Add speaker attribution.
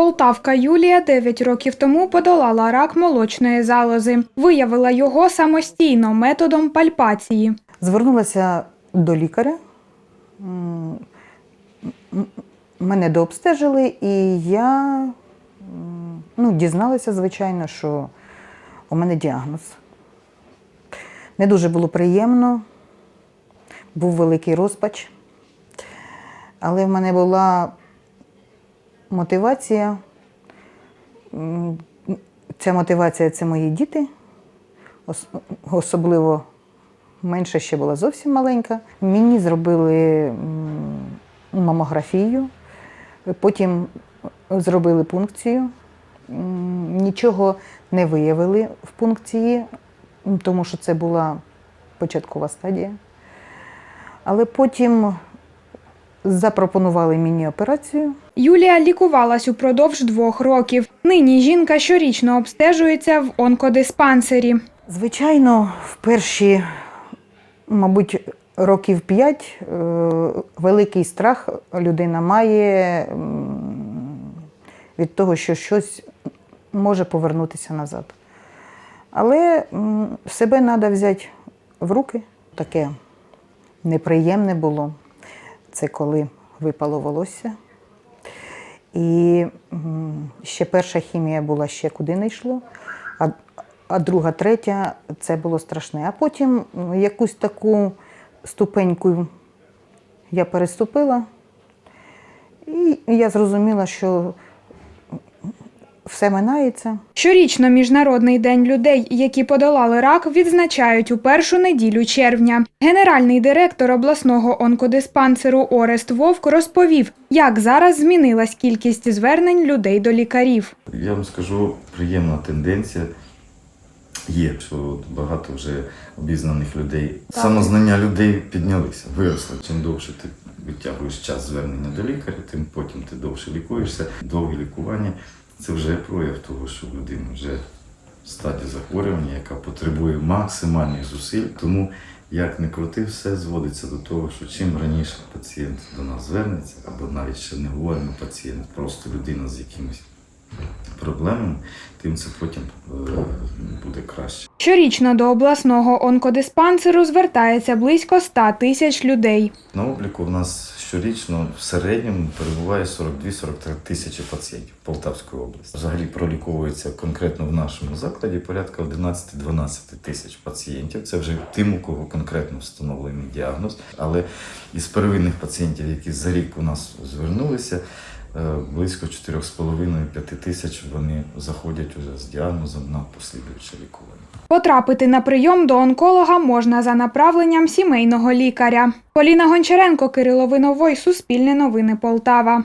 Speaker 1: Полтавка Юлія 9 років тому подолала рак молочної залози. Виявила його самостійно методом пальпації.
Speaker 2: Звернулася до лікаря. Мене дообстежили, і я ну, дізналася, звичайно, що у мене діагноз. Не дуже було приємно, був великий розпач. Але в мене була мотивація. Ця мотивація це мої діти, особливо менша ще була зовсім маленька. Мені зробили мамографію, потім зробили пункцію. Нічого не виявили в пункції, тому що це була початкова стадія. Але потім запропонували мені операцію.
Speaker 1: Юлія лікувалась упродовж двох років. Нині жінка щорічно обстежується в онкодиспансері.
Speaker 2: Звичайно, в перші, мабуть, років п'ять е, великий страх людина має від того, що щось може повернутися назад. Але себе треба взяти в руки. Таке неприємне було. Це коли випало волосся. І ще перша хімія була ще куди не йшло, а, а друга, третя це було страшне. А потім якусь таку ступеньку я переступила, і я зрозуміла, що все минається.
Speaker 1: Щорічно Міжнародний день людей, які подолали рак, відзначають у першу неділю червня. Генеральний директор обласного онкодиспансеру Орест Вовк розповів, як зараз змінилась кількість звернень людей до лікарів.
Speaker 3: Я вам скажу, приємна тенденція є, що багато вже обізнаних людей. Самознання людей піднялися, виросло. Чим довше ти витягуєш час звернення до лікаря, тим потім ти довше лікуєшся. Довге лікування це вже прояв того, що в людини вже стадія захворювання, яка потребує максимальних зусиль. Тому як не крути, все зводиться до того, що чим раніше пацієнт до нас звернеться, або навіть ще не говоримо пацієнт, просто людина з якимось проблемами, тим це потім е, буде краще.
Speaker 1: Щорічно до обласного онкодиспансеру звертається близько 100 тисяч людей.
Speaker 3: На обліку в нас щорічно в середньому перебуває 42-43 тисячі пацієнтів Полтавської області. Взагалі проліковується конкретно в нашому закладі порядка 11-12 тисяч пацієнтів. Це вже тим, у кого конкретно встановлений діагноз. Але із первинних пацієнтів, які за рік у нас звернулися, близько 4,5-5 тисяч вони заходять уже з діагнозом на послідуюче лікування.
Speaker 1: Потрапити на прийом до онколога можна за направленням сімейного лікаря. Поліна Гончаренко, Кирило Виновой, Суспільне новини Полтава.